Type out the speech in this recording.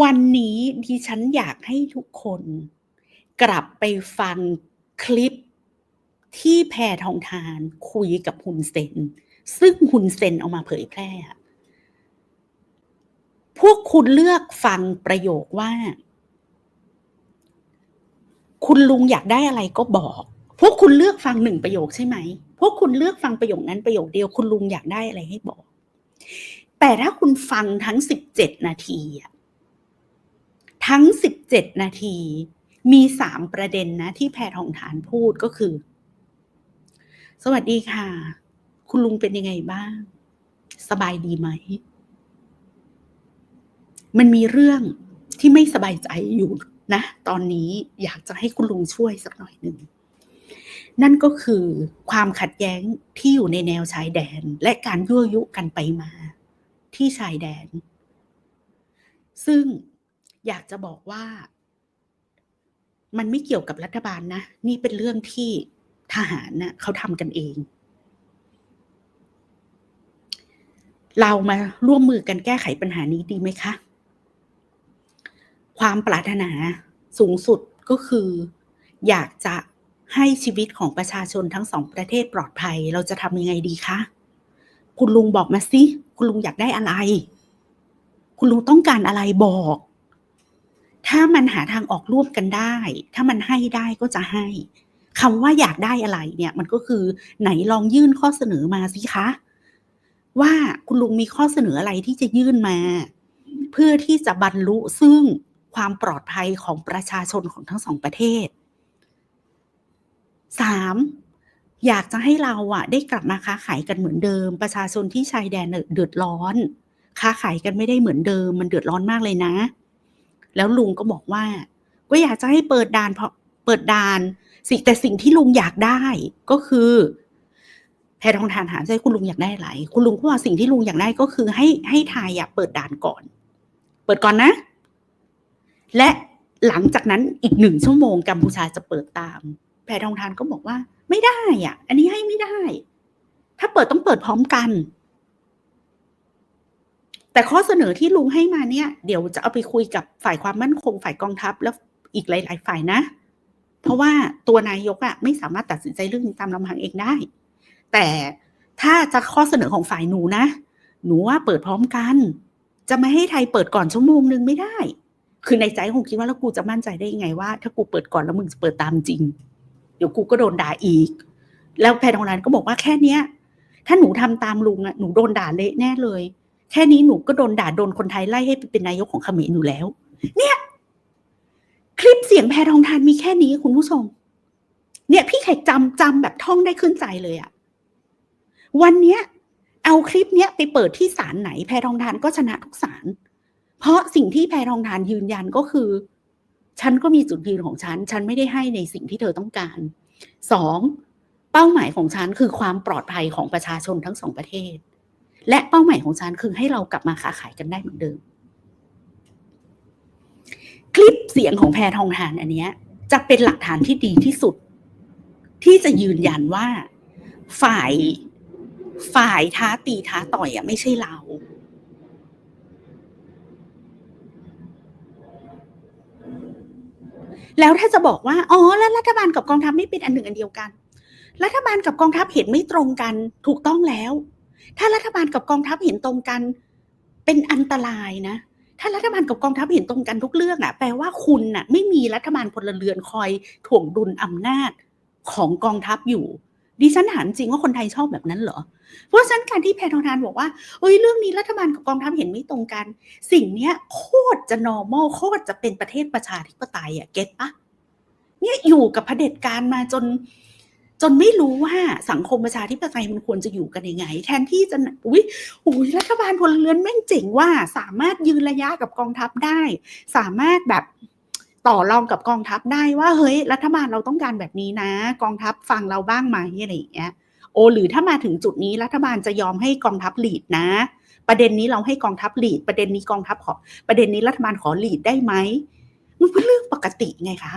วันนี้ดิฉันอยากให้ทุกคน กลับไปฟังคลิปที่แพทองทานคุยกับฮุนเซน ซึ่งฮุนเซนเอามาเผยแพร่ พวกคุณเลือกฟังประโยคว่า คุณลุงอยากได้อะไรก็บอก พวกคุณเลือกฟังหนึ่งประโยคใช่ไหม พวกคุณเลือกฟังประโยคนั้นประโยคเดียว คุณลุงอยากได้อะไรให้บอก แต่ถ้าคุณฟังทั้งสิบเจ็ดนาทีอะ ทั้งสิบเจ็ดนาที มีสามประเด็นนะ ที่แพทองทานพูดก็คือ สวัสดีค่ะ คุณลุงเป็นยังไงบ้าง สบายดีไหม มันมีเรื่องที่ไม่สบายใจอยู่นะ ตอนนี้อยากจะให้คุณลุงช่วยสักหน่อยหนึ่งนั่นก็คือความขัดแย้งที่อยู่ในแนวชายแดน และการยั่วยุกันไปมา ที่ชายแดน ซึ่ง อยากจะบอกว่า มันไม่เกี่ยวกับรัฐบาลนะ นี่เป็นเรื่องที่ทหารนะ่ะเขาทำกันเอง เรามาร่วมมือกันแก้ไขปัญหานี้ดีไหมคะ ความปรารถนาสูงสุดก็คือ อยากจะให้ชีวิตของประชาชนทั้งสองประเทศปลอดภัย เราจะทำยังไงดีคะ คุณลุงบอกมาสิ คุณลุงอยากได้อะไร คุณลุงต้องการอะไรบอก ถ้ามันหาทางออกร่วมกันได้ ถ้ามันให้ได้ก็จะให้คำว่าอยากได้อะไรเนี่ย มันก็คือไหนลองยื่นข้อเสนอมาสิคะ ว่าคุณลุงมีข้อเสนออะไรที่จะยื่นมา เพื่อที่จะบรรลุซึ่งความปลอดภัยของประชาชนของทั้งสองประเทศสามอยากจะให้เราอะได้กลับมาค้าขายกันเหมือนเดิม ประชาชนที่ชายแดนเดือดร้อน ค้าขายกันไม่ได้เหมือนเดิม มันเดือดร้อนมากเลยนะ แล้วลุงก็บอกว่า ก็อยากจะให้เปิดด่านเพราะเปิดด่านสิแต่สิ่งที่ลุงอยากได้ก็คือ แพทองทานถามใช่คุณลุงอยากได้อะไรคุณลุงก็ว่าสิ่งที่ลุงอยากได้ก็คือให้ให้ไทยอะเปิดด่านก่อน เปิดก่อนนะ และหลังจากนั้นอีกหนึ่งชั่วโมงกัมพูชาจะเปิดตาม แพทองทานก็บอกว่า ไม่ได้อะ อันนี้ให้ไม่ได้ ถ้าเปิดต้องเปิดพร้อมกัน แต่ข้อเสนอที่ลุงให้มาเนี่ย เดี๋ยวจะเอาไปคุยกับฝ่ายความมั่นคงฝ่ายกองทัพแล้วอีกหลาย ๆ ฝ่ายนะ เพราะว่าตัวนายกอะไม่สามารถตัดสินใจเรื่องนี้ตามลำพังเองได้ แต่ถ้าจะข้อเสนอของฝ่ายหนูนะ หนูว่าเปิดพร้อมกัน จะไม่ให้ไทยเปิดก่อนชั่วโมงนึงไม่ได้ คือในใจคงคิดว่าแล้วกูจะมั่นใจได้ยังไงว่า ถ้ากูเปิดก่อนแล้วมึงจะเปิดตามจริง เดี๋ยวกูก็โดนด่าอีก แล้วแพทองทานก็บอกว่าแค่เนี้ย ถ้าหนูทำตามลุงอะหนูโดนด่าเละแน่เลย แค่นี้หนูก็โดนด่าโดนคนไทยไล่ให้ไปเป็นนายกของเขมรอยู่แล้ว เนี่ย คลิปเสียงแพทองทานมีแค่นี้คุณผู้ชมเนี่ยพี่แขกจำจำแบบท่องได้ขึ้นใจเลยอะวันเนี้ย เอาคลิปเนี้ยไปเปิดที่ศาลไหน แพทองทานก็ชนะทุกศาลเพราะสิ่งที่แพทองทานยืนยันก็คือ ฉันก็มีจุดยืนของฉัน ฉันไม่ได้ให้ในสิ่งที่เธอต้องการสองเป้าหมายของฉันคือความปลอดภัยของประชาชนทั้งสองประเทศ และเป้าหมายของฉันคือให้เรากลับมาค้าขายกันได้เหมือนเดิม คลิปเสียงของแพรทองทานอันเนี้ย จะเป็นหลักฐานที่ดีที่สุด ที่จะยืนยันว่า ฝ่ายฝ่ายท้าตีท้าต่อยอะไม่ใช่เรา แล้วถ้าจะบอกว่า อ๋อ แล้วรัฐบาลกับกองทัพไม่เป็นอันหนึ่งอันเดียวกัน รัฐบาลกับกองทัพเห็นไม่ตรงกันถูกต้องแล้ว ถ้ารัฐบาลกับกองทัพเห็นตรงกัน เป็นอันตรายนะ ถ้ารัฐบาลกับกองทัพเห็นตรงกันทุกเรื่องอะแปลว่าคุณน่ะ ไม่มีรัฐบาลพลเรือนคอยถ่วงดุลอำนาจของกองทัพอยู่ ดิฉันถามจริงว่าคนไทยชอบแบบนั้นเหรอ เพราะฉะนั้นการที่แพทองทานบอกว่าเอ้ยเรื่องนี้รัฐบาลกับกองทัพเห็นไม่ตรงกัน สิ่งเนี้ยโคตรจะ normal โคตรจะเป็นประเทศประชาธิปไตยอะเก็ตปะเนี่ยอยู่กับเผด็จการมาจน จนไม่รู้ว่าสังคมประชาธิปไตยมันควรจะอยู่กันยังไง แทนที่จะอุ้ยอุ้ยรัฐบาลพลเรือนแม่งเจ๋งว่า สามารถยืนระยะกับกองทัพได้ สามารถแบบต่อรองกับกองทัพได้ว่าเฮ้ย รัฐบาลเราต้องการแบบนี้นะ กองทัพฟังเราบ้างไหมอะไรอย่างเงี้ยโอหรือถ้ามาถึงจุดนี้รัฐบาลจะยอมให้กองทัพหลีดนะ ประเด็นนี้เราให้กองทัพหลีด ประเด็นนี้กองทัพขอ ประเด็นนี้รัฐบาลขอหลีดได้ไหมมันเป็นเรื่องปกติไงคะ